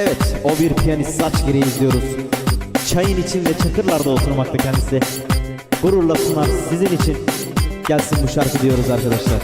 Evet, o bir piyanist saç gereği izliyoruz. Çayın içinde çakırlarda oturmakta kendisi. Gururla sunar sizin için. Gelsin bu şarkı diyoruz arkadaşlar.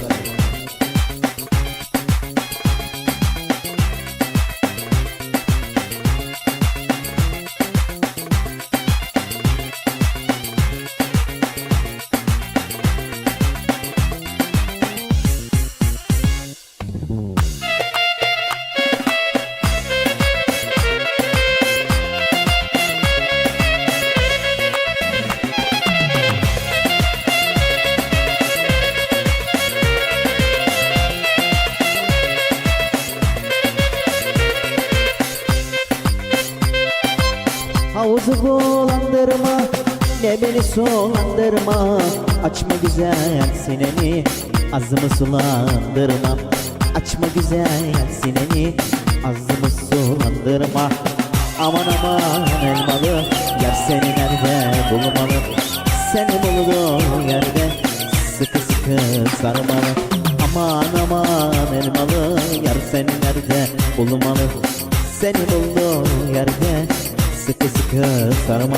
Havuzu bulandırma Ne beni sulandırma. Açma güzel sineni Azımı sulandırma. Açma güzel sineni Azımı sulandırma. Aman aman elmalı Yer seni nerede bulmalı? Seni bulduğu yerde Sıkı sıkı sarmalı. Aman aman elmalı Yer seni nerede bulmalı? Seni bulduğu yerde Sıkı sıkı sarma.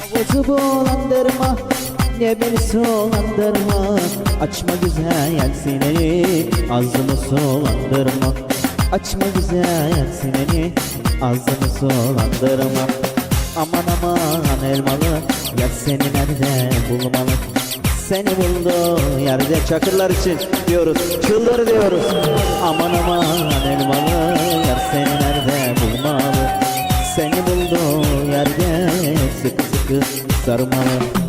Havuzu bulandırma Ne beni sulandırma Açma güzel sineni Ağzımı sulandırma Açma güzel sineni Ağzımı sulandırma Aman aman elmalı Yer seni nerede bulmalı? Seni bulduğu yerde çakırlar için diyoruz Çılları diyoruz. Aman aman elmalı Yer seni nerede bulmalı? Seni bulduğu yerde sıkı sıkı sarmalı